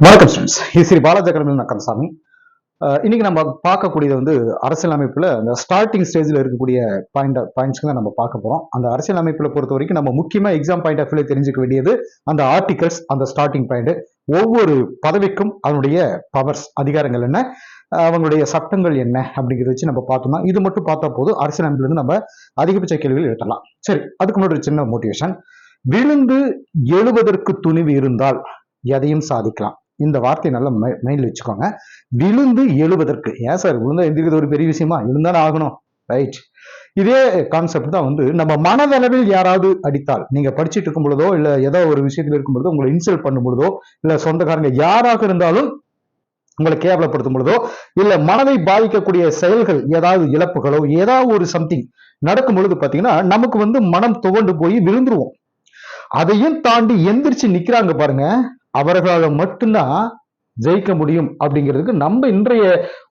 வணக்கம் ஸ்டூடெண்ட்ஸ் இது ஸ்ரீ பாலாஜி அகாடமி நக்கரசாமி. அஹ் இன்னைக்கு நம்ம பார்க்கக்கூடியது வந்து அரசியலமைப்புல அந்த ஸ்டார்டிங் ஸ்டேஜில் இருக்கக்கூடிய பாயிண்ட் பாயிண்ட்ஸ்க்கு தான் நம்ம பார்க்க போறோம். அந்த அரசியலமைப்புல பொறுத்த வரைக்கும் நம்ம முக்கியமா எக்ஸாம் பாயிண்ட் ஆஃப் வியூல தெரிஞ்சுக்க வேண்டியது அந்த ஆர்டிகல்ஸ் அந்த ஸ்டார்டிங் பாயிண்ட் ஒவ்வொரு பதவிக்கும் அதனுடைய பவர்ஸ் அதிகாரங்கள் என்ன அவங்களுடைய சட்டங்கள் என்ன அப்படிங்கிறத வச்சு நம்ம பார்த்தோம்னா இது மட்டும் பார்த்தா போதும் அரசியலமைப்புல இருந்து நம்ம அதிகபட்ச கேள்விகள் எழுதலாம் சரி அதுக்கு முன்னாடி ஒரு சின்ன மோட்டிவேஷன் விழுந்து எழுவதற்கு துணிவு இருந்தால் எதையும் சாதிக்கலாம். இந்த வார்த்தையை நல்லா மைண்டில் வச்சுக்கோங்க. விழுந்து எழுவதற்கு. ஏன் சார்? விழுந்தா எந்திரிக்கிறது ஒரு பெரிய விஷயமா? இருந்தாலும் ஆகணும். ரைட் இதே கான்செப்ட் தான் வந்து நம்ம மனதளவில் யாராவது அடித்தால் நீங்க படிச்சுட்டு இருக்கும் பொழுதோ இல்ல ஏதோ ஒரு விஷயத்துல இருக்கும் பொழுதோ உங்களை இன்சல்ட் பண்ணும் பொழுதோ இல்ல சொந்தக்காரங்க யாராக இருந்தாலும் உங்களை கேவலப்படுத்தும் பொழுதோ இல்ல மனதை பாதிக்கக்கூடிய செயல்கள் ஏதாவது இழப்புகளோ ஏதாவது ஒரு சம்திங் நடக்கும் பொழுது பாத்தீங்கன்னா நமக்கு வந்து மனம் துவண்டு போய் விழுந்துருவோம். அதையும் தாண்டி எந்திரிச்சு நிக்கிறாங்க பாருங்க. அவர்களால் மட்டும்தான் ஜெயிக்க முடியும் அப்படிங்கிறதுக்கு நம்ம இன்றைய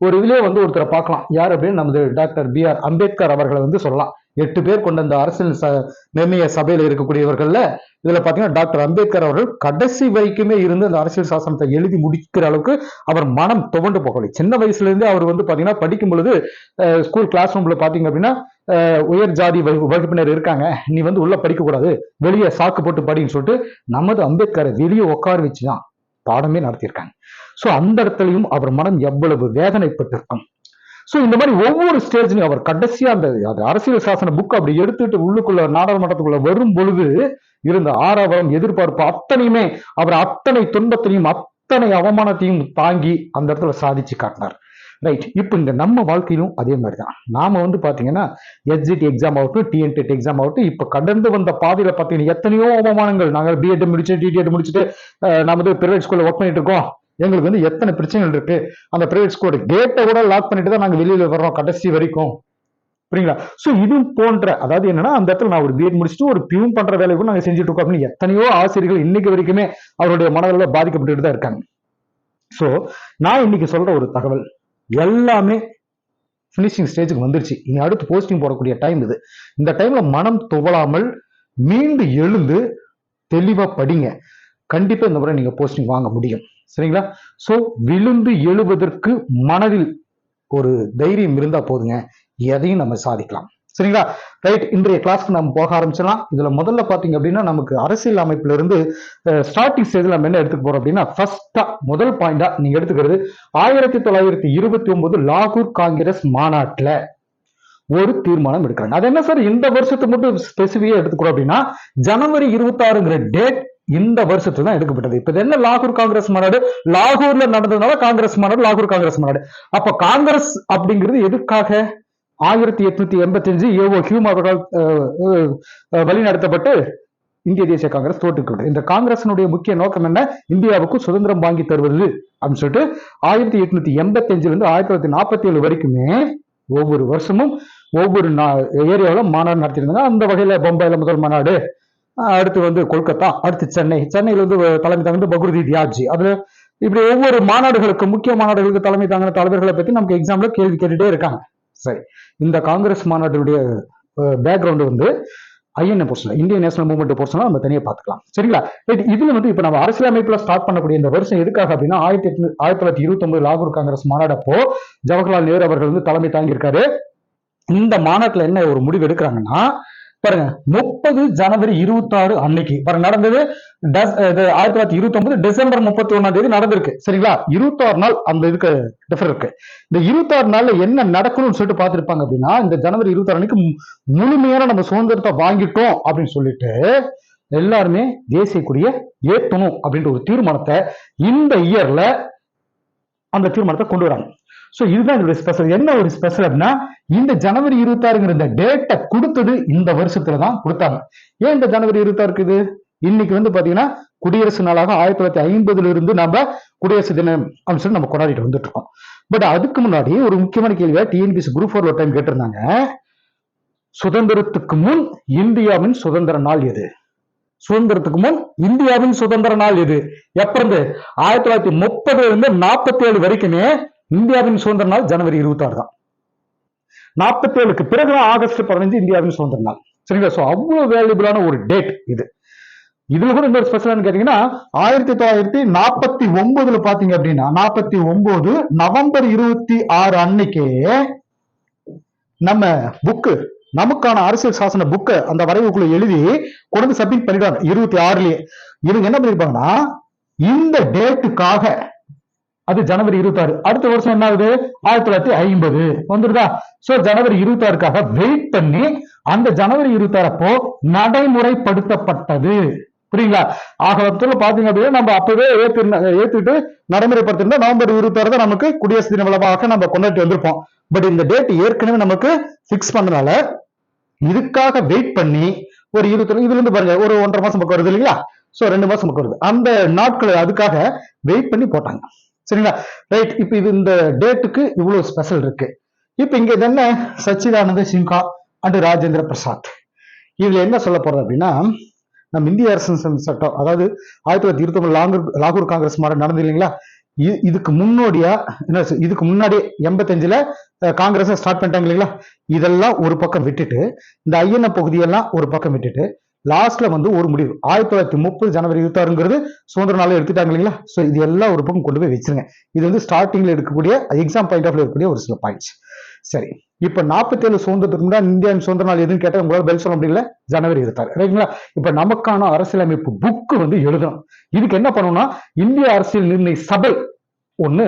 ஒரு இதுலயே வந்து ஒருத்தரை பார்க்கலாம். யார் அப்படின்னு நமது டாக்டர் பி ஆர் அம்பேத்கர் அவர்களை வந்து சொல்லலாம். எட்டு பேர் கொண்ட அந்த அரசியல் ச நிர்ணய சபையில் இருக்கக்கூடியவர்கள்ல இதுல பாத்தீங்கன்னா டாக்டர் அம்பேத்கர் அவர்கள் கடைசி வரைக்குமே இருந்து அந்த அரசியல் சாசனத்தை எழுதி முடிக்கிற அளவுக்கு அவர் மனம் துவண்டு போகவில்லை. சின்ன வயசுல இருந்தே அவர் வந்து பாத்தீங்கன்னா படிக்கும் பொழுது ஸ்கூல் கிளாஸ் ரூம்ல பாத்தீங்க அப்படின்னா உயர் ஜாதி வகுப்பினர் இருக்காங்க. நீ வந்து உள்ள படிக்கக்கூடாது. வெளியே சாக்கு போட்டு படின்னு சொல்லிட்டு நமது அம்பேத்கரை வெளியே உட்கார வச்சுதான் பாடமே நடத்தியிருக்காங்க. சோ அந்த இடத்துலையும் அவர் மனம் எவ்வளவு வேதனைப்பட்டிருக்கும். சோ இந்த மாதிரி ஒவ்வொரு ஸ்டேஜ்லையும் அவர் கடைசியா அந்த அது அரசியல் சாசன புக் அப்படி எடுத்துட்டு உள்ளுக்குள்ள நாடாளுமன்றத்துக்குள்ள வரும் பொழுது இருந்த ஆரவாரம் எதிர்பார்ப்பு அத்தனையுமே அவர் அத்தனை துன்பத்தையும் அத்தனை அவமானத்தையும் தாங்கி அந்த இடத்துல சாதிச்சு காட்டினார். ரைட் இப்போ இந்த நம்ம வாழ்க்கையிலும் அதே மாதிரி தான் நாம வந்து பாத்தீங்கன்னா எஸ்ஜிடி எக்ஸாம் ஆகட்டும் டிஎன்டெட் எக்ஸாம் ஆகட்டும் இப்போ கடந்து வந்த பாதையில பாத்தீங்கன்னா எத்தனையோ அவமானங்கள். நாங்கள் பிஎட் முடிச்சு டிடிஎட் முடிச்சுட்டு நாம் வந்து பிரைவேட் ஸ்கூல்ல ஒர்க் பண்ணிட்டு இருக்கோம். எங்களுக்கு வந்து எத்தனை பிரச்சனைகள் இருக்கு. அந்த பிரைவேட் ஸ்கூலோட கேட்டை கூட லாக் பண்ணிட்டு தான் நாங்க வெளியில வர்றோம் கடைசி வரைக்கும். புரியுங்களா? ஸோ இது போன்ற அதாவது என்னன்னா அந்த இடத்துல நான் ஒரு பிஎட் முடிச்சுட்டு ஒரு பியூன் பண்ற வேலையை கூட நாங்கள் செஞ்சுட்டு இருக்கோம் அப்படின்னு எத்தனையோ ஆசிரியர்கள் இன்னைக்கு வரைக்குமே அவருடைய மனதில் பாதிக்கப்பட்டு தான் இருக்காங்க. ஸோ நான் இன்னைக்கு சொல்ற ஒரு தகவல் எல்லாமே ஃபினிஷிங் ஸ்டேஜுக்கு வந்துருச்சு. இனி அடுத்து போஸ்டிங் போடக்கூடிய டைம் இது. இந்த டைம்ல மனம் துவளாமல் மீண்டு எழுந்து தெளிவாக படிங்க. கண்டிப்பாக இந்த முறை நீங்கள் போஸ்டிங் வாங்க முடியும். சரிங்களா? ஸோ விழுந்து எழுவதற்கு மனதில் ஒரு தைரியம் இருந்தால் போதுங்க. எதையும் நம்ம சாதிக்கலாம். சரிங்களா? ரைட் இன்றைய கிளாஸ்க்கு நம்ம போக ஆரம்பிச்சிடலாம். இதுல முதல்ல பாத்தீங்க அப்படின்னா நமக்கு அரசியல் அமைப்புல இருந்து ஸ்டார்டிங் ஸ்டேஜ்ல நம்ம என்ன எடுத்துக்க போறோம் அப்படின்னா ஃபர்ஸ்டா முதல் பாயிண்டா நீங்க எடுத்துக்கிறது ஆயிரத்தி தொள்ளாயிரத்தி இருபத்தி ஒன்பது லாகூர் காங்கிரஸ் மாநாட்டுல ஒரு தீர்மானம் எடுக்கிறாங்க. அது என்ன சார்? இந்த வருஷத்தை மட்டும் ஸ்பெசிஃபிக்கா எடுத்துக்கிறோம் அப்படின்னா ஜனவரி இருபத்தி ஆறுங்கிற டேட் இந்த வருஷத்துல தான் எடுக்கப்பட்டது. இப்ப என்ன லாகூர் காங்கிரஸ் மாநாடு? லாகூர்ல நடந்ததுனால காங்கிரஸ் மாநாடு லாகூர் காங்கிரஸ் மாநாடு. அப்ப காங்கிரஸ் அப்படிங்கிறது எதுக்காக? ஆயிரத்தி எட்நூத்தி எண்பத்தி அஞ்சு ஏஓ ஹியூம் அவர்கள் வழிநடத்தப்பட்டு இந்திய தேசிய காங்கிரஸ் தோற்றுக்கிறது இந்த காங்கிரசினுடைய முக்கிய நோக்கம் என்ன? இந்தியாவுக்கு சுதந்திரம் வாங்கி தருவது அப்படின்னு சொல்லிட்டு ஆயிரத்தி எட்நூத்தி எண்பத்தி அஞ்சுல இருந்து ஆயிரத்தி தொள்ளாயிரத்தி நாற்பத்தி ஏழு வரைக்குமே ஒவ்வொரு வருஷமும் ஒவ்வொரு ஏரியாவில் மாநாடு நடத்திருந்தாங்க அந்த வகையில பம்பாயில முதல் மாநாடு. அடுத்து வந்து கொல்கத்தா அடுத்து சென்னை. சென்னையில வந்து தலைமை தாங்கிறது பகுருதி தியாஜி அதுல இப்படி ஒவ்வொரு மாநாடுகளுக்கு முக்கிய மாநாடுகளுக்கு தலைமை தாங்கின தலைவர்களை பத்தி நமக்கு எக்ஸாம்ல கேள்வி கேட்டுட்டே இருக்காங்க. சரி இந்த காங்கிரஸ் மாநாட்டினுடைய பேக்ரவுண்டு வந்து INA portion Indian national movement portion நம்ம தனியாக பார்த்துக்கலாம். சரிங்களா? ரைட் இதுல வந்து இப்போ நம்ம அரசியலமைப்புல ஸ்டார்ட் பண்ணக்கூடிய இந்த வருஷம் எதுக்காக அப்படின்னா ஆயிரத்தி எட்நூ ஆயிரத்தி தொள்ளாயிரத்தி இருபத்தி ஒன்பது லாகூர் காங்கிரஸ் மாநாடப்போ ஜவஹர்லால் நேரு அவர்கள் வந்து தலைமை தாங்கியிருக்காரு. இந்த மாநாட்டில் என்ன ஒரு முடிவு எடுக்கிறாங்கன்னா பாருங்க முப்பது ஜனவரி இருபத்தி ஆறு அன்னைக்கு. பாருங்க நடந்தது ஆயிரத்தி தொள்ளாயிரத்தி இருபத்தி ஒன்பது டிசம்பர் முப்பத்தி ஒன்னாம் தேதி நடந்திருக்கு. சரிங்களா? இருபத்தாறு நாள் அந்த இதுக்கு டிஃபர் இருக்கு. இந்த இருபத்தாறு நாள்ல என்ன நடக்கணும்னு சொல்லிட்டு பார்த்திருப்பாங்க அப்படின்னா இந்த ஜனவரி இருபத்தி ஆறு அன்னைக்கு முழுமையான நம்ம சுதந்திரத்தை வாங்கிட்டோம் அப்படின்னு சொல்லிட்டு எல்லாருமே தேசிய கொடியை ஏற்றணும் அப்படின்ற ஒரு தீர்மானத்தை இந்த இயர்ல அந்த தீர்மானத்தை கொண்டு வராங்க. சோ இதுதான் இதோட ஸ்பெஷல் என்ன ஒரு ஸ்பெஷல் அப்படின்னா இந்த ஜனவரி இருபத்தாறுங்கிற இந்த டேட்டை கொடுத்தது இந்த வருஷத்துல தான் கொடுத்தாங்க. ஏன் இந்த ஜனவரி இருபத்தாறு இருக்குது? இன்னைக்கு வந்து பாத்தீங்கன்னா குடியரசு நாளாக ஆயிரத்தி தொள்ளாயிரத்தி ஐம்பதுல இருந்து நம்ம குடியரசு தினம் அப்படின்னு சொல்லி நம்ம கொண்டாடிட்டு வந்துட்டு இருக்கோம் பட் அதுக்கு முன்னாடி ஒரு முக்கியமான கேள்வியா டிஎன்பிசி குரூப் ஃபோர் டைம் கேட்டிருந்தாங்க. சுதந்திரத்துக்கு முன் இந்தியாவின் சுதந்திர நாள் எது? சுதந்திரத்துக்கு முன் இந்தியாவின் சுதந்திர நாள் எது? எப்ப இருந்து? ஆயிரத்தி தொள்ளாயிரத்தி முப்பதுல இருந்து நாற்பத்தி ஏழு வரைக்குமே இந்தியாவின் சுதந்திர நாள் ஜனவரி இருபத்தி ஆறு தான். நாற்பத்தி ஏழுக்கு பிறகு ஆகஸ்ட் பதினஞ்சு இந்தியாவின் சுதந்திர நாள். சரிங்களா? சோ அவ்வளவு வேல்யூபிளான ஒரு டேட் இது. இதுல கூட இன்னொரு ஸ்பெஷல்னு கேட்டீங்கன்னா ஆயிரத்தி தொள்ளாயிரத்தி நாற்பத்தி ஒன்பதுல பாத்தீங்க அப்படின்னா நாற்பத்தி ஒன்பது நவம்பர் இருபத்தி ஆறு அன்னைக்கே நம்ம புக்கு நமக்கான அரசியல் சாசன புக்கை அந்த வரைவுக்குள்ள எழுதி கொண்டு சப்மிட் பண்ணிடுவாங்க. இருபத்தி ஆறுலயே. இவங்க என்ன பண்ணிருப்பாங்கன்னா இந்த டேட்டுக்காக அது ஜனவரி இருபத்தாறு. அடுத்த வருஷம் என்ன ஆகுது ஆயிரத்தி தொள்ளாயிரத்தி ஐம்பது. வந்துருதா? சோ ஜனவரி இருபத்தாறுக்காக வெயிட் பண்ணி அந்த ஜனவரி இருபத்தாறு அப்போ நடைமுறைப்படுத்தப்பட்டது. புரியுங்களா? ஆக மொத்தத்துல பாத்தீங்க அப்படின்னா நம்ம அப்பவே ஏத்து ஏத்துட்டு நடைமுறைப்படுத்திருந்தா நவம்பர் இருபத்தாறு தான் நமக்கு குடியரசு தின விழாவாக நம்ம கொண்டாடி வந்திருப்போம். பட் இந்த டேட் ஏற்கனவே நமக்கு பிக்ஸ் பண்ணனால இதுக்காக வெயிட் பண்ணி ஒரு இருபத்தி இதுல இருந்து பாருங்க ஒரு ஒன்றரை மாசம் பக்கம் வருது இல்லைங்களா? சோ ரெண்டு மாசம் பக்கம் வருது. அந்த நாட்கள் அதுக்காக வெயிட் பண்ணி போட்டாங்க. சரிங்களா? ரைட் இப்போ இது இந்த டேட்டுக்கு இவ்வளவு ஸ்பெஷல் இருக்கு. இப்போ இங்க இது என்ன? சச்சிதானந்த சின்ஹா அண்ட் ராஜேந்திர பிரசாத். இதுல என்ன சொல்ல போறது அப்படின்னா நம்ம இந்திய அரசு சட்டம் அதாவது ஆயிரத்தி தொள்ளாயிரத்தி இருபத்தி லாகூர் லாகூர் காங்கிரஸ் மாநாடு நடந்து இல்லைங்களா? இதுக்கு முன்னோடியா என்ன இதுக்கு முன்னாடி எண்பத்தஞ்சுல காங்கிரஸ் ஸ்டார்ட் பண்ணிட்டாங்க இல்லைங்களா? இதெல்லாம் ஒரு பக்கம் விட்டுட்டு இந்த ஐயன பகுதியெல்லாம் ஒரு பக்கம் விட்டுட்டு லாஸ்ட்ல வந்து ஒரு முடிவு. ஆயிரத்தி தொள்ளாயிரத்தி முப்பது ஜனவரி இருபத்தாறுங்கிறது சுதந்திர நாள் எடுத்துட்டாங்க இல்லைங்களா? ஸோ இது எல்லா ஒரு பக்கம் கொண்டு போய் வச்சிருங்க. இது வந்து ஸ்டார்டிங்ல எடுக்கக்கூடிய எக்ஸாம் பாயிண்ட் ஆஃப்ல இருக்கக்கூடிய ஒரு சில பாயிண்ட்ஸ் சரி. இப்ப நாற்பத்தேழு சுதந்திரத்துக்கு முன்னாடி இந்தியாவின் சுதந்திர நாள் எதுன்னு கேட்டால் உங்களால் பதில் சொல்ல முடியல. ஜனவரி இருபத்தாறு. ரைட்டுங்களா இப்ப நமக்கான அரசியலமைப்பு புக்கு வந்து எழுதணும். இதுக்கு என்ன பண்ணணும்னா இந்திய அரசியல் நிர்ணய சபை ஒண்ணு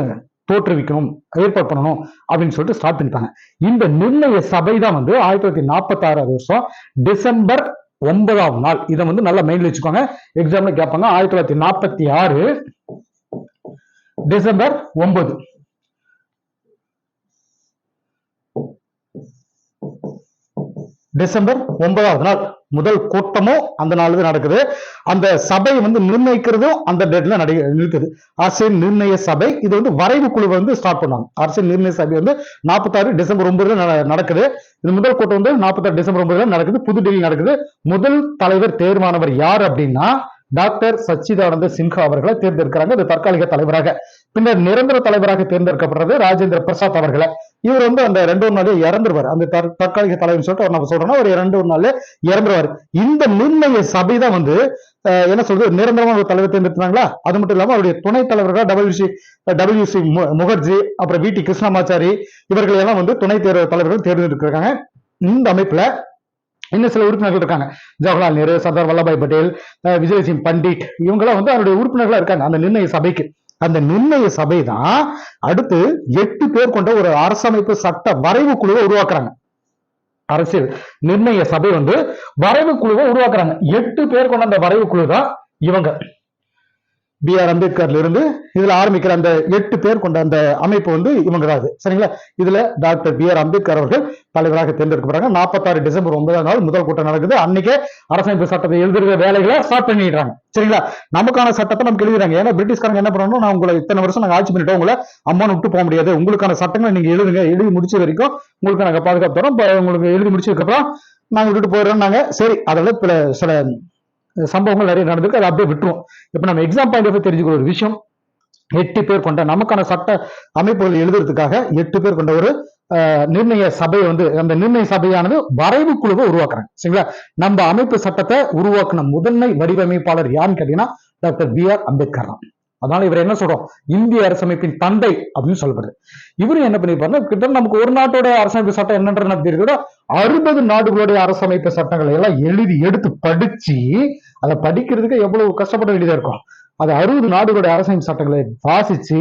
தோற்றுவிக்கணும் ஏற்பாடு பண்ணணும் அப்படின்னு சொல்லிட்டு ஸ்டார்ட் பண்ணிட்டாங்க. இந்த நிர்ணய சபை தான் வந்து ஆயிரத்தி தொள்ளாயிரத்தி நாற்பத்தி ஆறாவது வருஷம் டிசம்பர் ஒன்பதாம் நாள். இதை வந்து நல்லா மைண்ட்ல வச்சுக்கோங்க. எக்ஸாம்ல கேட்பாங்க. ஆயிரத்தி தொள்ளாயிரத்தி நாற்பத்தி ஆறு டிசம்பர் ஒன்பது. டிசம்பர் ஒன்பதாவது நாள் முதல் கூட்டமும் அந்த நாள் தான் நடக்குது. அந்த சபை வந்து நிர்ணயிக்கிறதும் அந்த டேட்ல நடி இருக்குது அரசியல் நிர்ணய சபை இது வந்து வரைவு குழு வந்து ஸ்டார்ட் பண்ணுவாங்க. அரசியல் நிர்ணய சபை வந்து நாற்பத்தாறு டிசம்பர் ஒன்பதுல நடக்குது. இது முதல் கூட்டம் வந்து நாற்பத்தாறு டிசம்பர் ஒன்பதுல நடக்குது. புதுடெல்லி நடக்குது. முதல் தலைவர் தேர்வானவர் யார் அப்படின்னா டாக்டர் சச்சிதானந்த சின்ஹா அவர்களை தேர்ந்தெடுக்கிறாங்க. இது தற்காலிக தலைவராக. பின்னர் நிரந்தர தலைவராக தேர்ந்தெடுக்கப்படுறது ராஜேந்திர பிரசாத் அவர்களை. இவர் வந்து அந்த ரெண்டு ஒரு நாளே இறந்துருவார். அந்த தற்காலிக தலைவர் சொல்லிட்டு அவர் நம்ம சொல்றோம்னா ஒரு ரெண்டு ஒரு நாள்ல இறந்துருவார். இந்த நிர்ணய சபை தான் வந்து என்ன சொல்றது நிரந்தரமா ஒரு தலைவர் தேர்ந்தெடுத்தாங்களா அது மட்டும் இல்லாம அவருடைய துணைத் தலைவர்களா டபிள்யூசி டபிள்யூசி முகர்ஜி அப்புறம் வி டி கிருஷ்ணமாச்சாரி இவர்கள் எல்லாம் வந்து துணை தேர்வு தலைவர்கள் தேர்ந்தெடுத்திருக்காங்க. இந்த அமைப்புல இன்னும் சில உறுப்பினர்கள் இருக்காங்க. ஜவஹர்லால் நேரு சர்தார் வல்லபாய் பட்டேல் விஜய் சிங் பண்டிட் இவங்கெல்லாம் வந்து அவருடைய உறுப்பினர்களா இருக்காங்க அந்த நிர்ணய சபைக்கு. அந்த நிர்ணய சபை தான் அடுத்து எட்டு பேர் கொண்ட ஒரு அரசமைப்பு சட்ட வரைவு குழுவை உருவாக்குறாங்க. அரசியல் நிர்ணய சபை வந்து வரைவு குழுவை உருவாக்குறாங்க. எட்டு பேர் கொண்ட அந்த வரைவு குழு தான் இவங்க. பி ஆர் அம்பேத்கர்ல இருந்து இதுல ஆரம்பிக்கிற அந்த எட்டு பேர் கொண்ட அந்த அமைப்பு வந்து இவங்க தான் சரிங்களா? இதுல டாக்டர் பி ஆர் அம்பேத்கர் அவர்கள் தலைவராக தேர்ந்தெடுக்கப்படுறாங்க. நாற்பத்தாறு டிசம்பர் ஒன்பதாம் நாள் முதல் கூட்டம் நடக்குது. அன்னைக்கே அரசமைப்பு சட்டத்தை எழுதுகிற வேலைகளை ஸ்டார்ட் பண்ணிடுறாங்க. சரிங்களா? நமக்கான சட்டத்தை நமக்கு எழுதுறாங்க. ஏன்னா பிரிட்டிஷ்காரங்க என்ன பண்ணணும் நான் உங்களை இத்தனை வருஷம் நாங்கள் ஆட்சி பண்ணிட்டோம். உங்களை அம்மான்னு விட்டு போக முடியாது. உங்களுக்கான சட்டங்களை நீங்க எழுதுங்க. எழுதி முடிச்ச வரைக்கும் உங்களுக்கு நாங்கள் பாதுகாப்பு தரோம். உங்களுக்கு எழுதி முடிச்சதுக்கப்புறம் நாங்கள் விட்டுட்டு போயிடுறோம் நாங்கள் சரி அதெல்லாம் சில சம்பவங்கள் நிறைய நடந்திருக்கு. அதை அப்படியே விட்டுருவோம். இப்போ நம்ம எக்ஸாம் பாயிண்ட் ஆஃப் தெரிஞ்சுக்கிற ஒரு விஷயம். எட்டு பேர் கொண்ட நமக்கான சட்ட அமைப்புகள் எழுதுறதுக்காக எட்டு பேர் கொண்ட ஒரு அஹ், நிர்ணய சபை வந்து அந்த நிர்ணய சபையானது வரைவு குழுவை உருவாக்குறாங்க. சரிங்களா? நம்ம அமைப்பு சட்டத்தை உருவாக்குன முதன்மை வடிவமைப்பாளர் யாருன்னு கேட்டீங்கன்னா டாக்டர் பி ஆர் அம்பேத்கர் தான். அதனால இவர் என்ன சொல்றோம்? இந்திய அரசமைப்பின் தந்தை அப்படின்னு சொல்லப்படுது. இவரு என்ன பண்ணிருப்பாருன்னா கிட்ட நமக்கு ஒரு நாட்டோட அரசமைப்பு சட்டம் என்னன்றது நமக்கு அறுபது நாடுகளுடைய அரசமைப்பு சட்டங்களை எல்லாம் எழுதி எடுத்து படிச்சு அதை படிக்கிறதுக்கு எவ்வளவு கஷ்டப்பட வேண்டியதா இருக்கும். அது அறுபது நாடுகளுடைய அரசியல் சட்டங்களை வாசிச்சு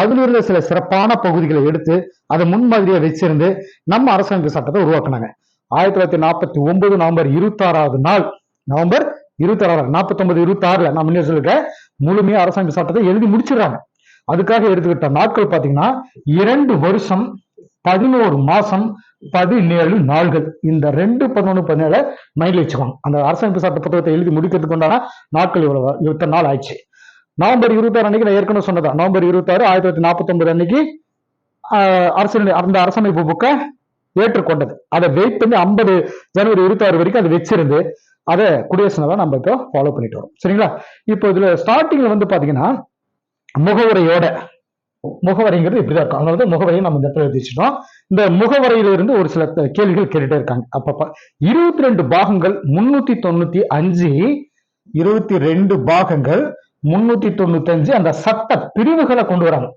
அதுல இருந்த சில சிறப்பான பகுதிகளை எடுத்து அதை முன்மாதிரியா வச்சிருந்து நம்ம அரசமைப்பு சட்டத்தை உருவாக்குனாங்க. ஆயிரத்தி தொள்ளாயிரத்தி நாற்பத்தி ஒன்பது நவம்பர் இருபத்தி ஆறாவது நாள் நவம்பர் இருபத்தி ஆறாவது நாற்பத்தி ஒன்பது இருபத்தி ஆறுல நான் முன்னே சொல்லிருக்கேன் முழுமையா அரசமைப்பு சட்டத்தை எழுதி முடிச்சிடறாங்க. அதுக்காக எடுத்துக்கிட்ட நாட்கள் பாத்தீங்கன்னா இரண்டு வருஷம் பதினோரு மாசம் பதினேழு நாள்கள். இந்த ரெண்டு பதினொன்று பதினேழு மைண்ட்ல வச்சுக்கோங்க அந்த அரசமைப்பு சட்ட புத்தகத்தை எழுதி முடிக்கிறதுக்கு உண்டான நாட்கள் இவ்வளவு இத்தனை நாள் ஆயிடுச்சு. நவம்பர் இருபத்தாறு அன்னைக்கு நான் ஏற்கனவே சொன்னதான் நவம்பர் இருபத்தாறு ஆயிரத்தி தொள்ளாயிரத்தி நாற்பத்தி ஒன்பது அன்னைக்கு ஆஹ், அந்த அரசமைப்பு புக்கை ஏற்றுக்கொண்டது. அதை வெயிட் பண்ணி ஐம்பது ஜனவரி இருபத்தாறு வரைக்கும் அதை வச்சிருந்து அதை குடியரசு நாளா நம்ம இப்போ ஃபாலோ பண்ணிட்டு வரோம். சரிங்களா? இப்போ இதுல ஸ்டார்டிங்ல வந்து பாத்தீங்கன்னா முகவுரையோட முகவரிங்கிறது இப்படிதான் இருக்கும். அதனால தான் முகவரியை நம்ம இந்த இடத்துல எழுதிச்சிட்டோம். இந்த முகவரியில இருந்து ஒரு சில கேள்விகள் கேட்டுட்டே இருக்காங்க. அப்பப்ப இருபத்தி ரெண்டு பாகங்கள் முன்னூத்தி தொண்ணூத்தி அஞ்சு இருபத்தி ரெண்டு பாகங்கள் முன்னூத்தி தொண்ணூத்தி அஞ்சு அந்த சட்ட பிரிவுகளை கொண்டு வராங்க.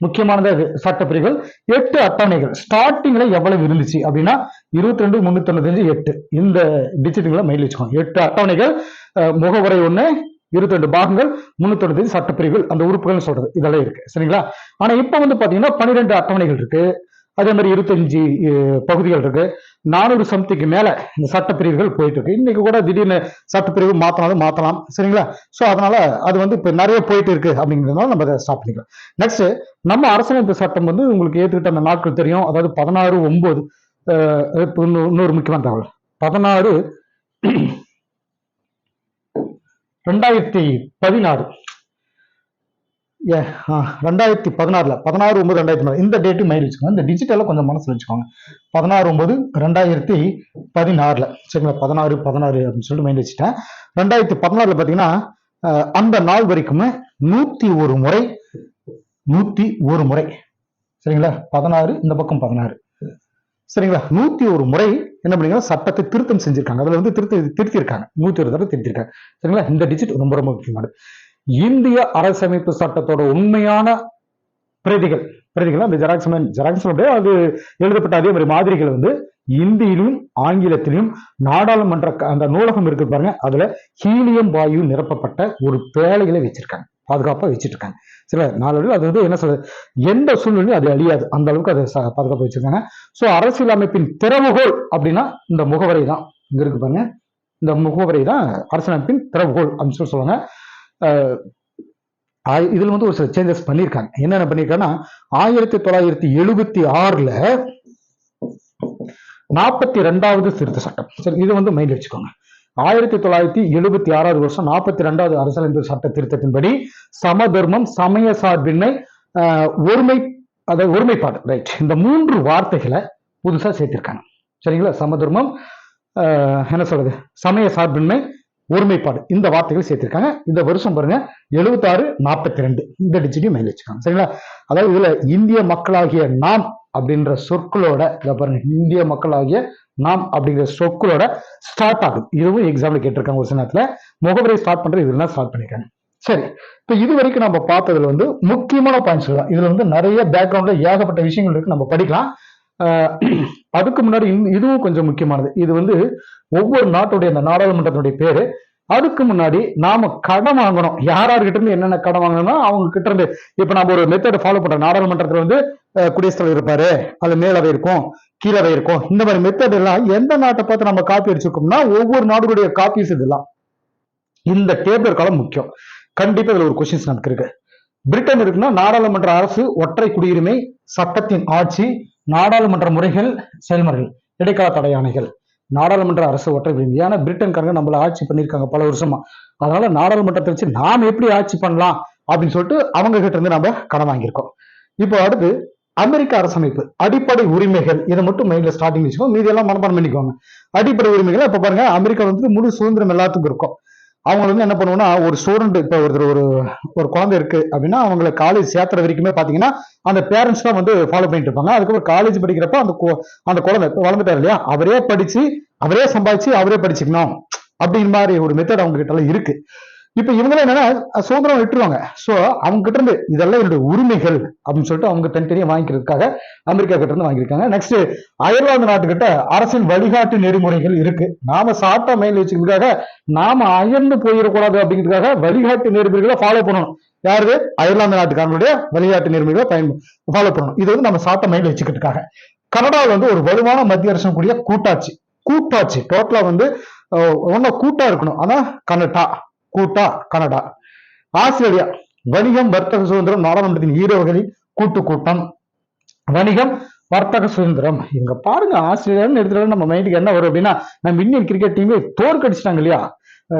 முக்கியமானது சட்டப்பிரிவுகள். சட்ட பிரிவுகள் எட்டு அட்டவணைகள். ஸ்டார்டிங்ல எவ்வளவு இருந்துச்சு அப்படின்னா இருபத்தி ரெண்டு முன்னூத்தி தொண்ணூத்தஞ்சு எட்டு இந்த டிஜிட்டுகளை மைல் வச்சுக்கோங்க. எட்டு அட்டவணைகள் அஹ், முகவரை ஒண்ணு இருபத்தி ரெண்டு பாகங்கள் முன்னூத்தி தொண்ணூத்தஞ்சு சட்டப்பிரிவுகள். அந்த உறுப்புகள் சொல்றது. இதெல்லாம் இருக்கு. சரிங்களா? ஆனா இப்ப வந்து பாத்தீங்கன்னா பன்னிரெண்டு அட்டவணைகள் இருக்கு. அதே மாதிரி இருபத்தஞ்சு பகுதிகள் இருக்கு. நானூறு சம்திக்கு மேல இந்த சட்டப்பிரிவுகள் போயிட்டு இருக்கு இன்னைக்கு கூட திடீர்னு சட்டப்பிரிவு மாத்தினாலும் மாத்தலாம். சரிங்களா? சோ அதனால அது வந்து இப்ப நிறைய போயிட்டு இருக்கு அப்படிங்கிறதுனால நம்ம அதை ஸ்டாப் பண்ணிக்கலாம். நெக்ஸ்ட் நம்ம அரசியலமைப்பு சட்டம் வந்து உங்களுக்கு ஏற்றுக்கிட்ட அந்த நாட்கள் தெரியும். அதாவது பதினாறு ஒன்பது இப்போ இன்னொரு இன்னொரு முக்கியமான தகவல். பதினாறு ரெண்டாயிரத்தி பதினாறு. ரெண்டாயிரத்தி பதினாறுல பதினாறு ஒன்பது ரெண்டாயிரத்தி பதினாறு. இந்த டேட்டு மைல் வச்சுக்கோங்க. இந்த டிஜிட்டலை கொஞ்சம் மனசுல வச்சுக்கோங்க. பதினாறு ஒன்பது ரெண்டாயிரத்தி பதினாறுல. சரிங்களா? பதினாறு பதினாறு அப்படின்னு சொல்லிட்டு மைண்ட் வச்சுட்டேன். ரெண்டாயிரத்தி பதினாறுல பாத்தீங்கன்னா அந்த நாள் வரைக்குமே நூத்தி ஒரு முறை நூத்தி ஒரு முறை. சரிங்களா? பதினாறு இந்த பக்கம் பதினாறு. சரிங்களா? நூத்தி ஒரு முறை என்ன பண்ணீங்கன்னா சட்டத்தை திருத்தம் செஞ்சிருக்காங்க. அதுல வந்து திருத்தி திருத்திருக்காங்க நூத்தி ஒரு தடவை திருத்திருக்காங்க சரிங்களா? இந்த டிஜிட் ரொம்ப ரொம்ப முக்கியமானது. இந்திய அரசமைப்பு சட்டத்தோட உண்மையான பிரதிகள். பிரதிகள் அந்த ஜெராக்ஸ் ஜெராக்ஸ் அது எழுதப்பட்ட அதே மாதிரி மாதிரிகள் வந்து இந்தியிலும் ஆங்கிலத்திலும் நாடாளுமன்ற அந்த நூலகம் இருக்கு பாருங்க. அதுல ஹீலியம் வாயு நிரப்பப்பட்ட ஒரு பேழைகளை வச்சிருக்காங்க. பாதுகாப்பா வச்சிட்டு இருக்காங்க சில நாளில் அது வந்து என்ன சொல்றது எந்த சூழ்நிலையும் அது அழியாது. அந்த அளவுக்கு அதை பாதுகாப்பு வச்சிருக்காங்க. சோ அரசியல் அமைப்பின் திறவுகோல் அப்படின்னா இந்த முகவரை தான் இங்க இருக்கு பாருங்க. இந்த முகவரை தான் அரசியலமைப்பின் திறவுகோல் அப்படின்னு சொல்லி சொல்லுவாங்க. இதுல வந்து ஒரு சில சேஞ்சஸ் பண்ணியிருக்காங்க. என்னென்ன பண்ணியிருக்காங்கன்னா ஆயிரத்தி தொள்ளாயிரத்தி எழுபத்தி ஆறுல நாற்பத்தி ரெண்டாவது திருத்த சட்டம். சரி இது வந்து மைண்ட் வச்சுக்கோங்க ஆயிரத்தி தொள்ளாயிரத்தி எழுபத்தி ஆறாவது வருஷம் நாற்பத்தி ரெண்டாவது அரசியலமைப்பு சட்ட திருத்தத்தின்படி சமதர்மம் சமய சார்பின்மை ஆஹ், ஒருமை அதாவது ஒருமைப்பாடு. ரைட் இந்த மூன்று வார்த்தைகளை புதுசா சேர்த்திருக்காங்க. சரிங்களா? சமதர்மம் ஆஹ், என்ன சொல்றது? சமய சார்பின்மை ஒருமைப்பாடு. இந்த வார்த்தைகள் சேர்த்திருக்காங்க. இந்த வருஷம் பாருங்க எழுபத்தாறு நாற்பத்தி ரெண்டு இந்த டிஜிட்டையும் மைண்ட் வச்சுக்காங்க சரிங்களா? அதாவது இதுல இந்திய மக்களாகிய நாம் அப்படின்ற சொற்களோட இதை பாருங்க இந்திய மக்களாகிய நாம் அப்படிங்கிற சொற்களோட ஸ்டார்ட் ஆகுது. இதுவும் எக்ஸாம்ல கேட்டிருக்காங்க ஒரு சில நேரத்துல. முகவரை ஸ்டார்ட் பண்றது இதெல்லாம் ஸ்டார்ட் பண்ணிருக்காங்க சரி இப்போ இது வரைக்கும் நம்ம பார்த்ததுல வந்து முக்கியமான பாயிண்ட்ஸ் தான் இதுல வந்து நிறைய பேக்ரவுண்ட்ல ஏகப்பட்ட விஷயங்கள் இருக்கு. நம்ம படிக்கலாம். அதுக்கு முன்னாடி இதுவும் கொஞ்சம் முக்கியமானது. இது வந்து ஒவ்வொரு நாட்டுடைய அந்த நாடாளுமன்றத்தினுடைய பேரு. அதுக்கு முன்னாடி நாம கடன் வாங்கணும். யார் யார்கிட்ட இருந்து என்னென்ன கடன் வாங்கணும்னா அவங்க கிட்ட இருந்து. இப்ப நம்ம ஒரு மெத்தட் ஃபாலோ பண்றோம். நாடாளுமன்றத்துல வந்து குடியரசுத் தலைவர் இருப்பாரு. அது மேலவை இருக்கும் கீழவை இருக்கும். இந்த மாதிரி மெத்தட் எல்லாம் எந்த நாட்டை பார்த்து நம்ம காப்பி அடிச்சிருக்கோம்னா ஒவ்வொரு நாடுகளுடைய காப்பீஸ் இதெல்லாம். இந்த டேபிள் காலம் முக்கியம். கண்டிப்பா இதுல ஒரு கொஸ்டின்ஸ் நமக்கு இருக்கு. பிரிட்டன் இருக்குன்னா நாடாளுமன்ற அரசு ஒற்றை குடியுரிமை சட்டத்தின் ஆட்சி நாடாளுமன்ற முறைகள் செயல்முறைகள் இடைக்கால தடை ஆணைகள். நாடாளுமன்ற அரசு ஒற்றை குடியுரிமை ஏன்னா பிரிட்டன்காரங்க நம்மள ஆட்சி பண்ணியிருக்காங்க பல வருஷமா. அதனால நாடாளுமன்றத்தை வச்சு நாம் எப்படி ஆட்சி பண்ணலாம் அப்படின்னு சொல்லிட்டு அவங்க கிட்ட இருந்து நம்ம கடன் வாங்கியிருக்கோம். இப்போ அடுத்து அமெரிக்க அரசமைப்பு அடிப்படை உரிமைகள் இதை மட்டும் மைண்ட்ல ஸ்டார்டிங் வச்சுக்கோங்க. மீதி எல்லாம் மனப்பாடம் பண்ணிக்கோங்க. அடிப்படை உரிமைகள் அப்ப பாருங்க அமெரிக்கா வந்து முழு சுதந்திரம் எல்லாத்துக்கும் இருக்கும். அவங்க வந்து என்ன பண்ணுவோம்னா ஒரு ஸ்டூடெண்ட் இப்போ ஒருத்தர் ஒரு ஒரு குழந்தை இருக்கு அப்படின்னா அவங்களை காலேஜ் சேர்த்துற வரைக்குமே பார்த்தீங்கன்னா அந்த பேரண்ட்ஸ் தான் வந்து ஃபாலோ பண்ணிட்டு இருப்பாங்க. அதுக்கப்புறம் காலேஜ் படிக்கிறப்ப அந்த அந்த குழந்தை வளர்ந்துட்டார் இல்லையா? அவரே படிச்சு அவரே சம்பாதிச்சு அவரே படிச்சுக்கணும். அப்படிங்கிற மாதிரி ஒரு மெத்தட் அவங்க கிட்ட எல்லாம் இருக்கு. இப்ப இவங்களும் என்னன்னா சுதந்திரம் விட்டுருவாங்க. சோ அவங்க கிட்ட இருந்து இதெல்லாம் என்னுடைய உரிமைகள் அப்படின்னு சொல்லிட்டு அவங்க தனித்தனியா வாங்கிக்கிறதுக்காக அமெரிக்கா கிட்ட இருந்து வாங்கியிருக்காங்க. நெக்ஸ்ட் அயர்லாந்து நாட்டுக்கிட்ட அரசின் வழிகாட்டு நெறிமுறைகள் இருக்கு. நாம சாப்பிட்டா மேல் வச்சுக்கிறதுக்காக நாம அயர்ந்து போயிடக்கூடாது அப்படிங்கிறதுக்காக வழிகாட்டு நெறிமுறைகளை ஃபாலோ பண்ணணும். யாரு? அயர்லாந்து நாட்டுக்காரங்களுடைய வழிகாட்டு நெறிமுறைகளை பயன் ஃபாலோ பண்ணணும். இது வந்து நம்ம சாப்பிட்ட மைண்ட் வச்சுக்கிறதுக்காக. கனடாவில் வந்து ஒரு வலுவான மத்திய அரசு கூடிய கூட்டாட்சி. கூட்டாட்சி. டோட்டலா வந்து ஒன்னும் கூட்டா இருக்கணும். ஆனா கனடா. கூட்டா கனடா. ஆஸ்திரேலியா வணிகம் வர்த்தக சுதந்திரம் நாடாளுமன்றத்தின் ஈரவர்களின் கூட்டு கூட்டம் வணிகம் வர்த்தக சுதந்திரம். இங்க பாருங்க ஆஸ்திரேலியான்னு எடுத்துட்டு நம்ம மைண்டுக்கு என்ன வரும் அப்படின்னா நம்ம இந்தியன் கிரிக்கெட் டீமே தோற்கடிச்சிட்டாங்க இல்லையா?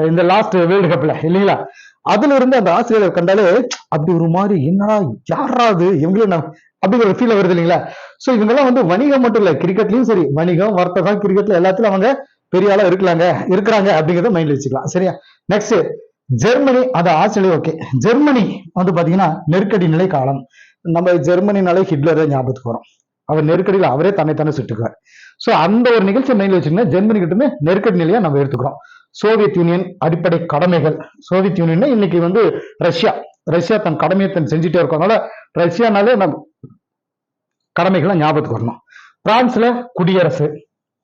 இந்த லாஸ்ட் வேர்ல்டு கப்ல இல்லைங்களா? அதுல இருந்து அந்த ஆஸ்திரேலியா கண்டாலே அப்படி ஒரு மாதிரி என்னடா யாராவது இவங்களே அப்படிங்கிற ஃபீல் வருது இல்லைங்களா? சோ இவங்கெல்லாம் வந்து வணிகம் மட்டும் இல்ல கிரிக்கெட்லயும் சரி வணிகம் வர்த்தகம் கிரிக்கெட்ல எல்லாத்துலயும் அவங்க பெரிய ஆளா இருக்கலாங்க இருக்கிறாங்க அப்படிங்கறத மைண்ட்ல வச்சுக்கலாம். சரியா? நெக்ஸ்ட் ஜெர்மனி அது ஆசிரியர் ஓகே ஜெர்மனி வந்து பாத்தீங்கன்னா நெருக்கடி நிலை காலம். நம்ம ஜெர்மனினாலே ஹிட்லரை ஞாபகத்துக்கு வரும். அவர் நெருக்கடியில் அவரே தன்னை தானே சுட்டுக்குவார். சோ அந்த ஒரு நிகழ்ச்சி மைண்டில் வச்சுக்கோங்க. ஜெர்மனி கிட்ட நெருக்கடி நிலையா நம்ம எடுத்துக்கிறோம். சோவியத் யூனியன் அடிப்படை கடமைகள். சோவியத் யூனியன் இன்னைக்கு வந்து ரஷ்யா. ரஷ்யா தன் கடமையை தன் செஞ்சுட்டே இருக்கும் அதனால ரஷ்யானாலே நம்ம கடமைகளை ஞாபகத்துக்கு வரணும். பிரான்ஸ்ல குடியரசு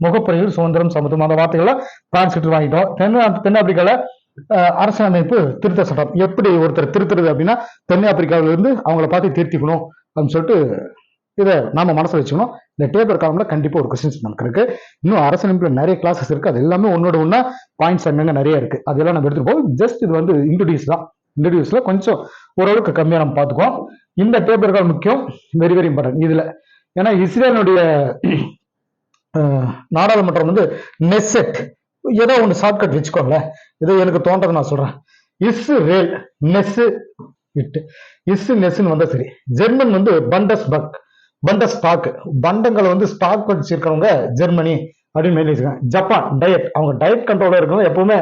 முகப்புறையில் சுதந்திரம் சமத்துவம் அந்த வார்த்தைகளை பிரான்ஸ் கிட்ட வாங்கிட்டோம். தென் தென் ஆப்பிரிக்கால அரசியலமைப்பு திருத்த சட்டம். எப்படி ஒருத்தர் திருத்துறது அப்படின்னா தென்னாப்பிரிக்காவில இருந்து அவங்கள பார்த்து திருத்திக்கணும் அப்படின்னு சொல்லிட்டு இதை நாம மனசில் வச்சுக்கணும். இந்த டேபர் காலம்ல கண்டிப்பா ஒரு கொஸ்டின்ஸ் நமக்கு இருக்கு. இன்னும் அரசியலமைப்புல நிறைய கிளாஸஸ் இருக்கு. அது எல்லாமே ஒன்னோட ஒண்ணா பாயிண்ட்ஸ் அங்கங்க நிறைய இருக்கு. அதெல்லாம் நம்ம எடுத்துட்டு போவோம். ஜஸ்ட் இது வந்து இன்ட்ரடியூஸ் தான். இன்ட்ரடியூஸ்ல கொஞ்சம் ஓரளவுக்கு கம்மியா நம்ம பார்த்துக்குவோம். இந்த டேபர் கால் முக்கியம். வெரி வெரி இம்பார்ட்டன்ட் இதுல ஏன்னா இஸ்ரேலுடைய நாடாளுமன்றம் வந்து நெசெட் ஏதோ ஒன்று ஷார்ட்கட் வச்சுக்கோங்களேன். ஏதோ எனக்கு தோன்றதை நான் சொல்கிறேன் இஸ் ரேல் நெஸ் இட்டு இஸ் நெஸ்ன்னு வந்தால் சரி. ஜெர்மன் வந்து பண்டஸ் பக் பண்டஸ் ஸ்டாக் பண்டங்களை வந்து ஸ்டாக் வச்சிருக்கிறவங்க ஜெர்மனி அப்படின்னு மெயில் வச்சுக்கோங்க ஜப்பான் டயட் அவங்க டயட் கண்ட்ரோலாக இருக்கிறவங்க எப்பவுமே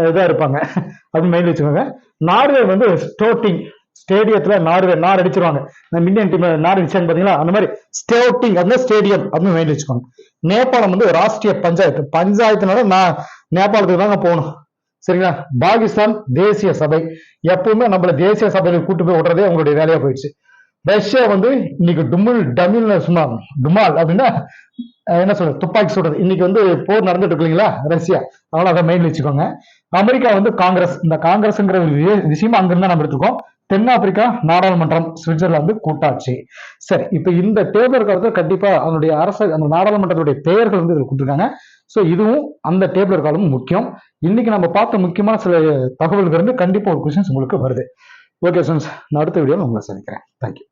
இதாக இருப்பாங்க. அப்படின்னு மெயில் வச்சுக்கோங்க நார்வே வந்து ஸ்டோட்டிங் ஸ்டேடியத்துல நார் நார் அடிச்சிருவாங்க. நம்ம இந்தியன் டீம் நார் அடிச்சாங்க பாத்தீங்களா? அந்த மாதிரி ஸ்டேட்டிங் அந்த ஸ்டேடியம் அப்படின்னு மெயில் வச்சுக்கோங்க. நேபாளம் வந்து ராஷ்டிரிய பஞ்சாயத்து. பஞ்சாயத்துனால நான் நேபாளத்துக்கு தாங்க போகணும். சரிங்களா? பாகிஸ்தான் தேசிய சபை. எப்பவுமே நம்மள தேசிய சபையில கூட்டு போய் விடுறதே உங்களுடைய வேலையா போயிடுச்சு. ரஷ்யா வந்து இன்னைக்கு டுமுல் டமில் சொன்னாங்க டுமால் அப்படின்னா என்ன சொல்றது துப்பாக்கி சுடுறது. இன்னைக்கு வந்து போர் நடந்துட்டு இருக்கு இல்லைங்களா ரஷ்யா? அதனால அதை மெயின் வச்சுக்கோங்க. அமெரிக்கா வந்து காங்கிரஸ். இந்த காங்கிரஸ்ங்கிற வி- விஷயமா அங்கிருந்தா நம்ம எடுத்துக்கோம் தென்னாப்பிரிக்கா நாடாளுமன்றம் சுவிட்சர்லாந்து கூட்டாட்சி. சரி இப்போ இந்த டேபிள் காலத்தில் கண்டிப்பா அதனுடைய அரசு அந்த நாடாளுமன்றத்துடைய பெயர்கள் வந்து இதில் கொடுத்துருக்காங்க. ஸோ இதுவும் அந்த டேபிள் காலமும் முக்கியம். இன்னைக்கு நம்ம பார்த்த முக்கியமான சில தகவல்கள் இருந்து கண்டிப்பாக ஒரு கொஸ்டின்ஸ் உங்களுக்கு வருது. ஓகே ஃப்ரெண்ட்ஸ் நான் அடுத்த வீடியோவில் உங்களை சந்திக்கிறேன். தேங்க்யூ